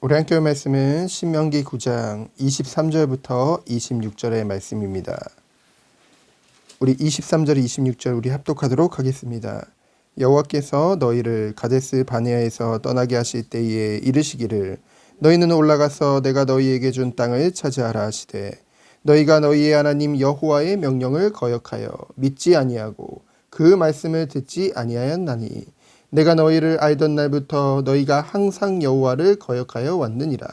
우리 학교 말씀은 신명기 9장 23절부터 26절의 말씀입니다. 우리 23절 26절 우리 합독하도록 하겠습니다. 여호와께서 너희를 가데스 바네아에서 떠나게 하실 때에 이르시기를 너희는 올라가서 내가 너희에게 준 땅을 차지하라 하시되 너희가 너희의 하나님 여호와의 명령을 거역하여 믿지 아니하고 그 말씀을 듣지 아니하였나니 내가 너희를 알던 날부터 너희가 항상 여호와를 거역하여 왔느니라.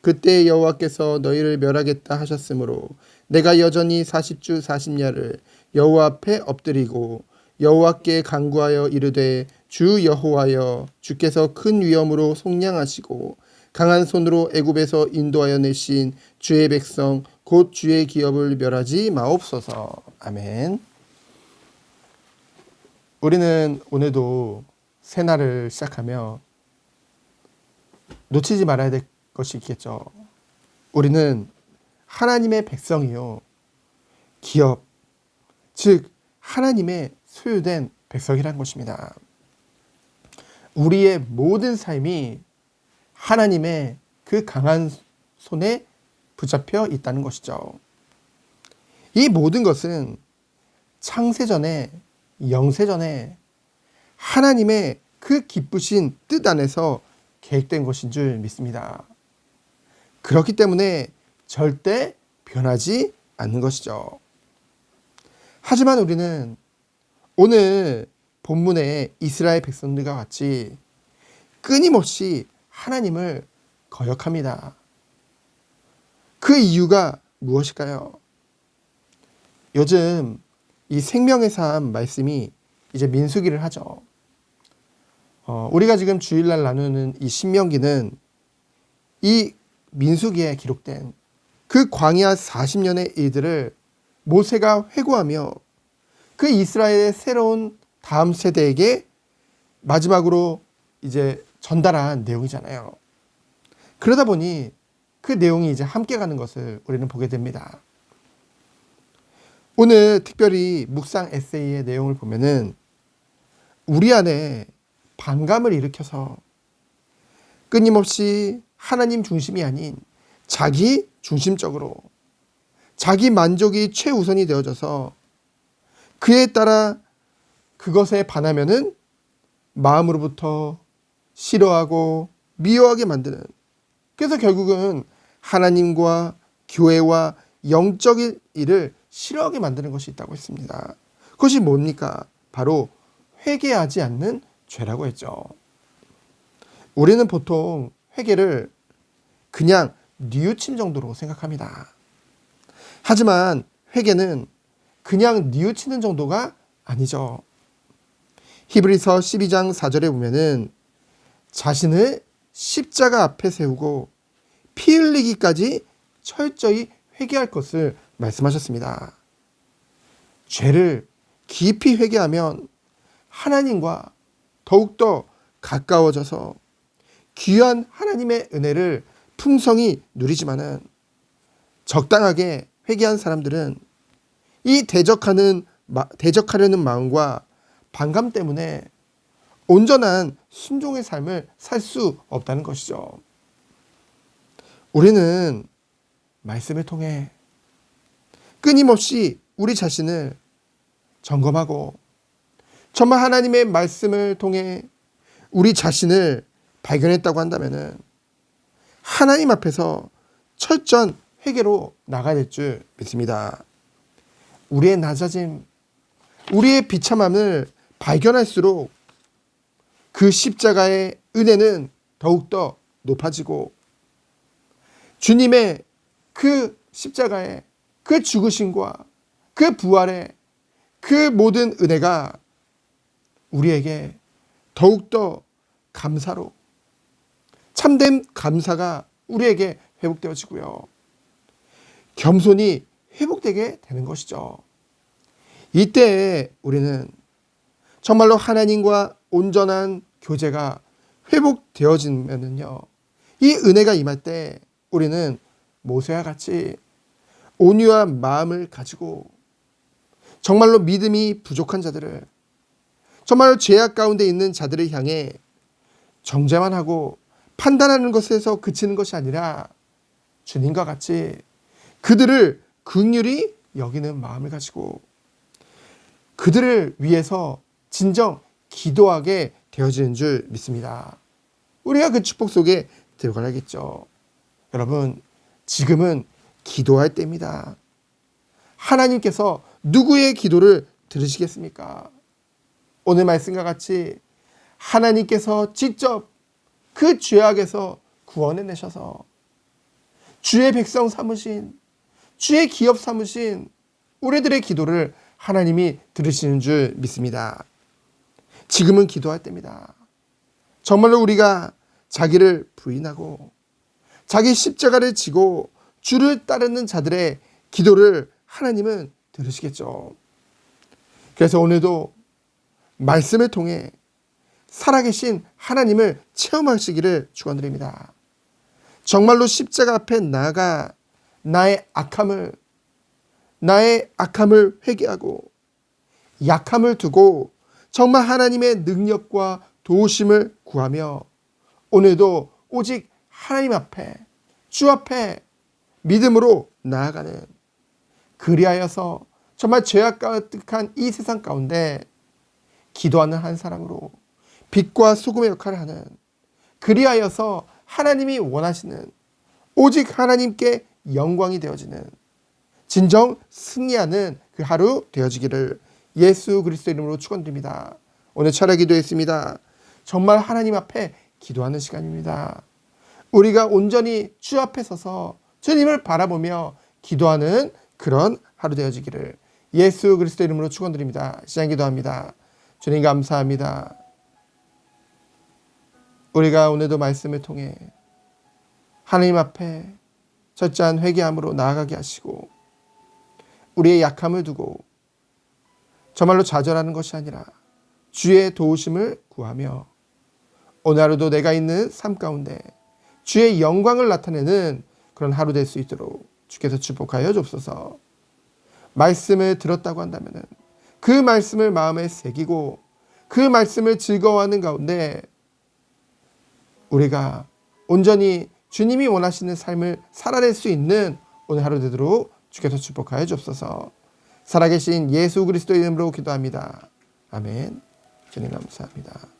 그때 여호와께서 너희를 멸하겠다 하셨으므로 내가 여전히 40주 40야를 여호와 앞에 엎드리고 여호와께 간구하여 이르되 주 여호와여 주께서 큰 위엄으로 속량하시고 강한 손으로 애굽에서 인도하여 내신 주의 백성 곧 주의 기업을 멸하지 마옵소서. 아멘. 우리는 오늘도 새날을 시작하며 놓치지 말아야 될 것이 있겠죠. 우리는 하나님의 백성이요. 기업, 즉, 하나님의 소유된 백성이란 것입니다. 우리의 모든 삶이 하나님의 그 강한 손에 붙잡혀 있다는 것이죠. 이 모든 것은 창세전에, 영세전에 하나님의 그 기쁘신 뜻 안에서 계획된 것인 줄 믿습니다. 그렇기 때문에 절대 변하지 않는 것이죠. 하지만 우리는 오늘 본문의 이스라엘 백성들과 같이 끊임없이 하나님을 거역합니다. 그 이유가 무엇일까요? 요즘 이 생명의 삶 말씀이 이제 민수기를 하죠. 어, 우리가 지금 주일날 나누는 이 신명기는 이 민수기에 기록된 그 광야 40년의 일들을 모세가 회고하며 그 이스라엘의 새로운 다음 세대에게 마지막으로 이제 전달한 내용이잖아요. 그러다 보니 그 내용이 이제 함께 가는 것을 우리는 보게 됩니다. 오늘 특별히 묵상 에세이의 내용을 보면은 우리 안에 반감을 일으켜서 끊임없이 하나님 중심이 아닌 자기 중심적으로 자기 만족이 최우선이 되어져서 그에 따라 그것에 반하면은 마음으로부터 싫어하고 미워하게 만드는 그래서 결국은 하나님과 교회와 영적인 일을 싫어하게 만드는 것이 있다고 했습니다. 그것이 뭡니까? 바로 회개하지 않는 죄라고 했죠. 우리는 보통 회개를 그냥 뉘우침 정도로 생각합니다. 하지만 회개는 그냥 뉘우치는 정도가 아니죠. 히브리서 12장 4절에 보면은 자신을 십자가 앞에 세우고 피 흘리기까지 철저히 회개할 것을 말씀하셨습니다. 죄를 깊이 회개하면 하나님과 더욱더 가까워져서 귀한 하나님의 은혜를 풍성히 누리지만은 적당하게 회개한 사람들은 이 대적하는 대적하려는 마음과 반감 때문에 온전한 순종의 삶을 살 수 없다는 것이죠. 우리는 말씀을 통해 끊임없이 우리 자신을 점검하고 정말 하나님의 말씀을 통해 우리 자신을 발견했다고 한다면은 하나님 앞에서 철저한 회개로 나가야 될 줄 믿습니다. 우리의 낮아짐, 우리의 비참함을 발견할수록 그 십자가의 은혜는 더욱더 높아지고 주님의 그 십자가의 그 죽으심과 그 부활의 그 모든 은혜가 우리에게 더욱더 감사로 참된 감사가 우리에게 회복되어지고요. 겸손이 회복되게 되는 것이죠. 이때 우리는 정말로 하나님과 온전한 교제가 회복되어지면은요. 이 은혜가 임할 때 우리는 모세와 같이 온유한 마음을 가지고 정말로 믿음이 부족한 자들을 정말 죄악 가운데 있는 자들을 향해 정죄만 하고 판단하는 것에서 그치는 것이 아니라 주님과 같이 그들을 극률이 여기는 마음을 가지고 그들을 위해서 진정 기도하게 되어지는 줄 믿습니다. 우리가 그 축복 속에 들어가야겠죠. 여러분, 지금은 기도할 때입니다. 하나님께서 누구의 기도를 들으시겠습니까? 오늘 말씀과 같이 하나님께서 직접 그 죄악에서 구원해 내셔서 주의 백성 삼으신 주의 기업 삼으신 우리들의 기도를 하나님이 들으시는 줄 믿습니다. 지금은 기도할 때입니다. 정말로 우리가 자기를 부인하고 자기 십자가를 지고 주를 따르는 자들의 기도를 하나님은 들으시겠죠. 그래서 오늘도 말씀을 통해 살아계신 하나님을 체험하시기를 축원드립니다. 정말로 십자가 앞에 나아가 나의 악함을 나의 악함을 회개하고 약함을 두고 정말 하나님의 능력과 도우심을 구하며 오늘도 오직 하나님 앞에 주 앞에 믿음으로 나아가는 그리하여서 정말 죄악 가득한 이 세상 가운데 기도하는 한 사람으로 빛과 소금의 역할을 하는 그리하여서 하나님이 원하시는 오직 하나님께 영광이 되어지는 진정 승리하는 그 하루 되어지기를 예수 그리스도 이름으로 축원드립니다. 오늘 철학 기도했습니다. 정말 하나님 앞에 기도하는 시간입니다. 우리가 온전히 주 앞에 서서 주님을 바라보며 기도하는 그런 하루 되어지기를 예수 그리스도 이름으로 축원드립니다. 시간 기도합니다. 주님 감사합니다. 우리가 오늘도 말씀을 통해 하나님 앞에 철저한 회개함으로 나아가게 하시고 우리의 약함을 두고 정말로 좌절하는 것이 아니라 주의 도우심을 구하며 오늘 하루도 내가 있는 삶 가운데 주의 영광을 나타내는 그런 하루 될 수 있도록 주께서 축복하여 줍소서. 말씀을 들었다고 한다면 그 말씀을 마음에 새기고 그 말씀을 즐거워하는 가운데 우리가 온전히 주님이 원하시는 삶을 살아낼 수 있는 오늘 하루 되도록 주께서 축복하여 주옵소서. 살아계신 예수 그리스도 이름으로 기도합니다. 아멘. 주님 감사합니다.